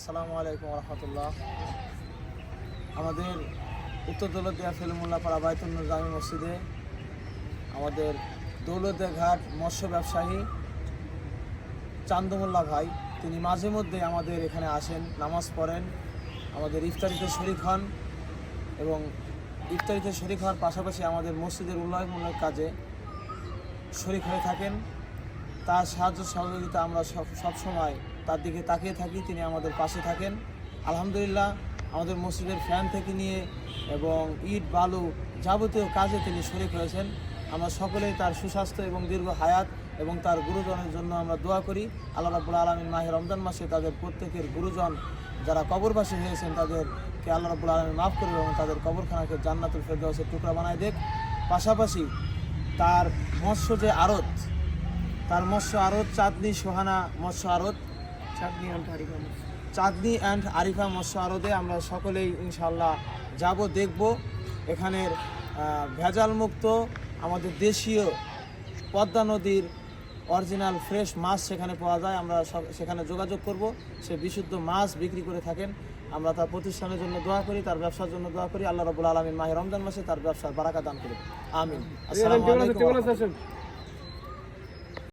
আসসালামু আলাইকুম রহমতুল্লাহ আমাদের উত্তর দৌলতিয়া ফেলমুল্লা পাড়া বাইতুন্নুর জামি মসজিদে আমাদের দৌলতিয়া ঘাট মৎস্য ব্যবসায়ী চান্দমোল্লা ভাই, তিনি মাঝে মধ্যে আমাদের এখানে আসেন, নামাজ পড়েন। আমাদের ইফতারিতে শরিক হন এবং ইফতারিতে শরিক হওয়ার পাশাপাশি আমাদের মসজিদের উন্নয়নমূলক কাজে শরিক হয়ে থাকেন। তার সাহায্য সহযোগিতা আমরা সব সবসময় তার দিকে তাকিয়ে থাকি, তিনি আমাদের পাশে থাকেন। আলহামদুলিল্লাহ, আমাদের মসজিদের ফ্যান থেকে নিয়ে এবং ইট, বালু যাবতীয় কাজে তিনি শরিক হয়েছেন আমরা সকলেই তার সুস্বাস্থ্য এবং দীর্ঘ হায়াত এবং তার গুরুজনের জন্য আমরা দোয়া করি। আল্লাহ রাবুল আলমিন মাহে রমজান মাসে তাদের প্রত্যেকের গুরুজন যারা কবরবাসী হয়েছেন, তাদেরকে আল্লাহ রাবুল আলমিন মাফ করবে এবং তাদের কবরখানাকে জান্নাতুল ফেরদৌসের টুকরা বানায় দেখ। পাশাপাশি তার মৎস্য যে আড়ত তার মৎস্য আড়ত চাঁদনি সোহানা মৎস্য আড়ত। চাঁদনি আন্টারিকা চাঁদনি অ্যান্ড আরিফা মৎস্য আড়তে আমরা সকলেই ইনশাল্লাহ যাব দেখব। এখানের ভেজাল মুক্ত আমাদের দেশীয় পদ্মা নদীর অরিজিনাল ফ্রেশ মাছ সেখানে পাওয়া যায়। আমরা সব- সেখানে যোগাযোগ করব। সে বিশুদ্ধ মাছ বিক্রি করে থাকেন। আমরা তার প্রতিষ্ঠানের জন্য দোয়া করি তার ব্যবসার জন্য দোয়া করি। আল্লাহ রবুল আলমিন মাহে রমজান মাসে তার ব্যবসার বারাকা দান করি আমিন। আসসালামু আলাইকুম।